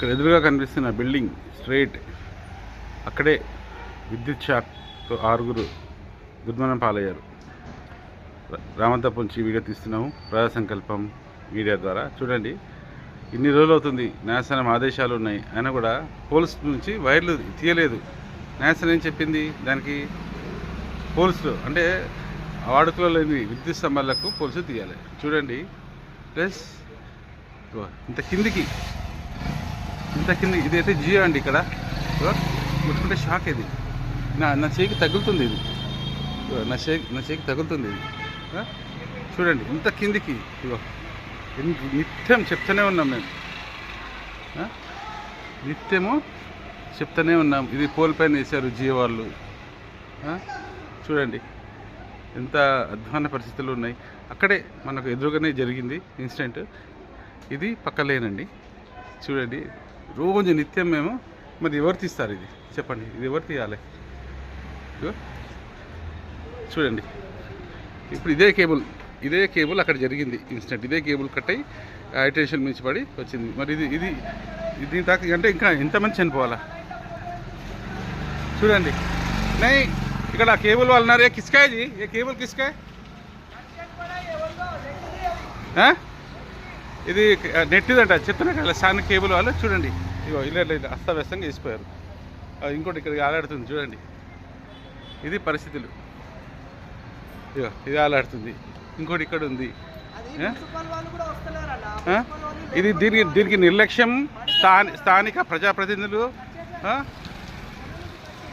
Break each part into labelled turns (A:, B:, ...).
A: ఇక్కడ ఎదురుగా కనిపిస్తున్న బిల్డింగ్ స్ట్రైట్ అక్కడే విద్యుత్ షాక్తో ఆరుగురు దుర్మరణం పాలయ్యారు రామంతపు నుంచి వీడియో తీస్తున్నాము. ప్రజా సంకల్పం మీడియా ద్వారా చూడండి. ఇన్ని రోజులు అవుతుంది న్యాసనం ఆదేశాలు ఉన్నాయి. అయినా కూడా పోలీస్ నుంచి వైర్లు తీయలేదు. న్యాసనం ఏం చెప్పింది? దానికి పోలీసులు అంటే వాడుకలో లేని విద్యుత్ స్తంభాలకు పోలీసులు తీయాలి. చూడండి. ప్లస్ ఇంత కిందికి ఇంత కింది ఇదైతే జియో అండి ఇక్కడ. ముట్టుకుంటే షాక్ ఇది. నా నా చేయికి తగులుతుంది ఇది. నా చేయి నా చేయికి తగులుతుంది ఇది. చూడండి ఇంత కిందికి. ఇగో నిత్యం చెప్తూనే ఉన్నాం మేము. నిత్యము చెప్తూనే ఉన్నాం. ఇది పోల్ పైన వేశారు జియో వాళ్ళు. చూడండి ఎంత అధ్వాన పరిస్థితులు ఉన్నాయి. అక్కడే మనకు ఎదురుగానే జరిగింది ఇన్సిడెంట్. ఇది పక్కలేనండి. చూడండి రోజు నిత్యం మేము మరి ఎవరు తీస్తారు ఇది? చెప్పండి ఇది ఎవరు తీయాలి. చూడండి. ఇప్పుడు ఇదే కేబుల్ ఇదే కేబుల్ అక్కడ జరిగింది ఇన్సిడెంట్. ఇదే కేబుల్ కట్ అయ్యి హైటెన్షన్ మించి పడి వచ్చింది. మరి ఇది ఇది దీని తాకి అంటే ఇంకా ఎంతమంది చనిపోవాలా? చూడండి. నై ఇక్కడ కేబుల్ వాళ్ళు ఉన్నారు. ఏ కిస్కా ఇది ఏ కేబుల్ కిస్కా ఆ? ఇది నెట్టిదంట చెప్తున్నా కదా సాని కేబుల్ వాళ్ళు చూడండి. ఇగో ఇలా ఇలా ఇలా అస్తవ్యస్తంగా వేసిపోయారు ఇంకోటి ఇక్కడ ఆలాడుతుంది చూడండి. ఇది పరిస్థితులు. ఇగో ఇది ఆలాడుతుంది. ఇంకోటి ఇక్కడ ఉంది. ఇది దీనికి దీనికి నిర్లక్ష్యం స్థాని స్థానిక ప్రజాప్రతినిధులు?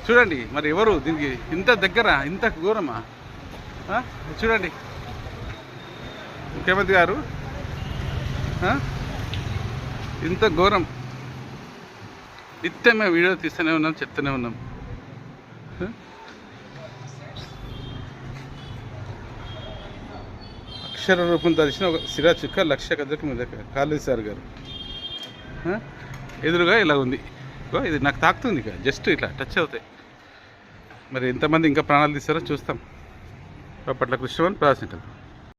A: చూడండి మరి ఎవరు దీనికి ఇంత దగ్గర ఇంత ఘోరమా? చూడండి. ముఖ్యమంత్రి గారు? ఇంత ఘోరం. నిత్యం మేము వీడియో తీస్తూనే ఉన్నాం చెప్తూనే ఉన్నాం. అక్షర రూపం దర్శన ఒక సిరా చుక్క లక్ష కదకు మీద కాలేజీ సార్ గారు. ఎదురుగా ఇలా ఉంది. ఇది నాకు తాకుతుంది ఇక జస్ట్ ఇట్లా టచ్ అవుతాయి. మరి ఎంతమంది ఇంకా ప్రాణాలు తీస్తారో చూస్తాం. అప్పట్లో కృష్ణమని ప్రాసింటారు